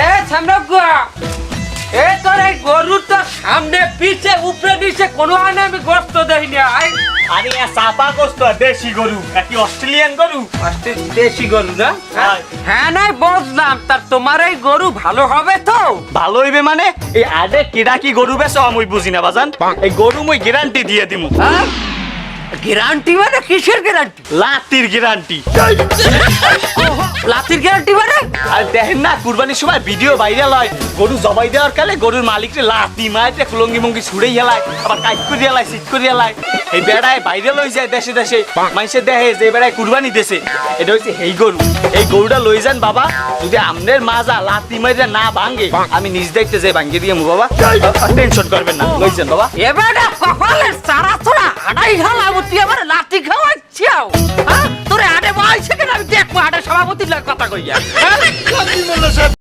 এ সামনে এ তোর এই গরুর তো সামনে পিছে উপরে নিচে কোনো আনে আমি গোস্ত দেখিনি আই আরে এ চাপা গোস্ত দেশি গরু। একটি অস্ট্রেলিয়ান গরু? দেশি গরু না? হ্যাঁ। হ্যাঁ নাই বুঝলাম। তা তোমার এই গরু ভালো হবে তো? ভালো হইবে মানে? এই আডে কিরা কি গরু বেছো আমি বুঝি না বাজান এই গরু মই গ্যারান্টি দিয়ে দিমু। হ্যাঁ? গ্যারান্টি মানে কিসের গ্যারান্টি? লাতির গ্যারান্টি। লাতির গ্যারান্টি মানে? আর দেখেন না কুরবানির সময় ভিডিও ভাইরাল হয়। গরু জবাই দেওয়ার কালে গরুর মালিকরে লাতি মাইতে কুলঙ্গি মুঙ্গি ছুড়ে হেলায় আবার কাজ করে হেলায় সিট করে হেলায়। এই বেড়ায় ভাইরাল হয়ে যায় দেশে দেশে। মানুষে দেখে যে বেড়ায় কুরবানি দেশে এটা হচ্ছে এই গরু। এই গরুটা লই যান বাবা যদি আমনের মাজা লাতি মাইরে না ভাঙ্গে আমি নিজ দেখতে যে ভাঙ্গে দিয়ে মু বাবা টেনশন করবেন না লই যান বাবা। এবারে কপালের সারা সভাপতির কথা কইয়া হ্যাঁ?